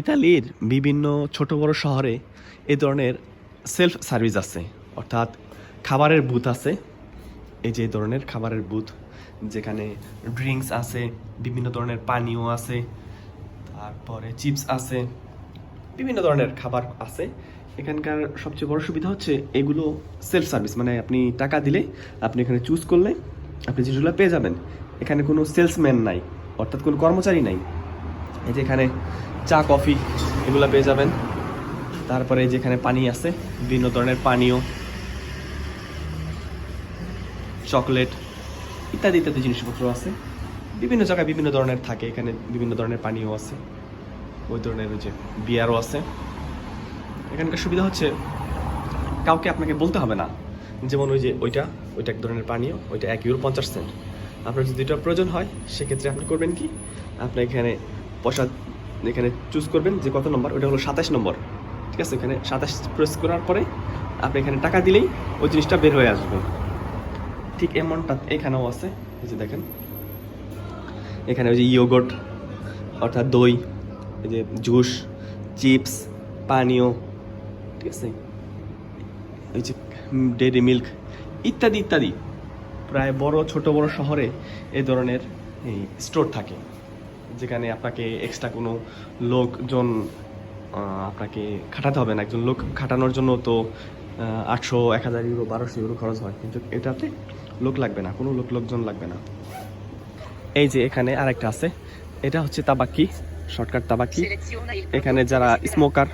ইতালির বিভিন্ন ছোট বড় শহরে এ ধরনের সেলফ সার্ভিস আছে। অর্থাৎ খাবারের বুথ আছে। এই যে ধরনের খাবারের বুথ যেখানে ড্রিঙ্কস আছে, বিভিন্ন ধরনের পানীয় আছে, তারপরে চিপস আছে, বিভিন্ন ধরনের খাবার আছে। এখানকার সবচেয়ে বড় সুবিধা হচ্ছে এগুলো সেলফ সার্ভিস মানে আপনি টাকা দিলে আপনি এখানে চুজ করলে আপনি জিনিসগুলো পেয়ে যাবেন, এখানে কোনো সেলসম্যান নাই, অর্থাৎ কোনো কর্মচারী নাই। এই যে এখানে চা, কফি এগুলো পেয়ে যাবেন। তারপরে এই যে এখানে পানি আছে, বিভিন্ন ধরনের পানীয়, চকলেট ইত্যাদি ইত্যাদি জিনিসপত্র আছে। বিভিন্ন জায়গায় বিভিন্ন ধরনের থাকে, এখানে বিভিন্ন ধরনের পানীয় আছে। ওই ধরনের ওই যে বিয়ারও আছে। এখানকার সুবিধা হচ্ছে কাউকে আপনাকে বলতে হবে না। যেমন ওই যে ওইটা ওইটা এক ধরনের পানীয়, ওইটা এক ইউরো পঞ্চাশ সেন্ট। আপনার যদি প্রয়োজন হয়, সেক্ষেত্রে আপনি করবেন কি? আপনি এখানে পয়সা এখানে চুজ করবেন যে কত নম্বর ওটা হলো সাতাশ নম্বর ঠিক আছে? এখানে সাতাশ প্রেস করার পরে আপনি এখানে টাকা দিলেই ওই জিনিসটা বের হয়ে আসবে। ঠিক এমনটা এখানেও আছে, এই যে দেখেন। এখানে ওই যে ইয়োগট অর্থাৎ দই, এই যে জুস চিপস পানীয়, ঠিক আছে? এই যে ডেরি মিল্ক ইত্যাদি ইত্যাদি। প্রায় বড়, ছোট, বড় শহরে এই ধরনের এই স্টোর থাকে। যেখানে আপনাকে এক্সট্রা কোনো লোকজন আপনাকে খাটাতে হবে না। একজন লোক খাটানোর জন্য তো আটশো, এক হাজার ইউরো বারোশো ইউরো খরচ হয়। কিন্তু এটাতে লোক লাগবে না, কোনো লোক, লোকজন লাগবে না। এই যে এখানে আরেকটা আছে। এটা হচ্ছে তাবাকি শর্টকাট তাবাকি এখানে যারা স্মোকার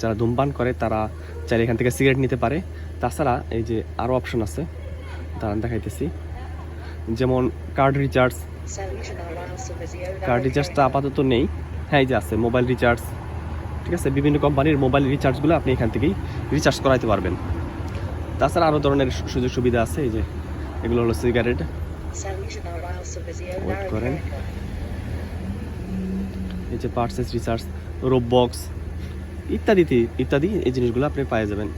যারা ধূমপান করে, তারা চাইলে এখান থেকে সিগারেট নিতে পারে। তাছাড়া এই যে আরও অপশন আছে। দাঁড়ান, দেখাইতেছি। যেমন কার্ড রিচার্জ কার্ড রিচার্জটা আপাতত নেই। হ্যাঁ এই যে আছে মোবাইল রিচার্জ ঠিক আছে, বিভিন্ন কোম্পানির মোবাইল রিচার্জগুলো আপনি এখান থেকেই রিচার্জ করাইতে পারবেন। তাছাড়া আরও ধরনের সুযোগ সুবিধা আছে, এই যে, এগুলো হলো সিগারেট ওয়েট করেন। এই যে পার্সেস রিচার্জ রোববক্স ইত্যাদি ইত্যাদি এই জিনিসগুলো আপনি পেয়ে যাবেন।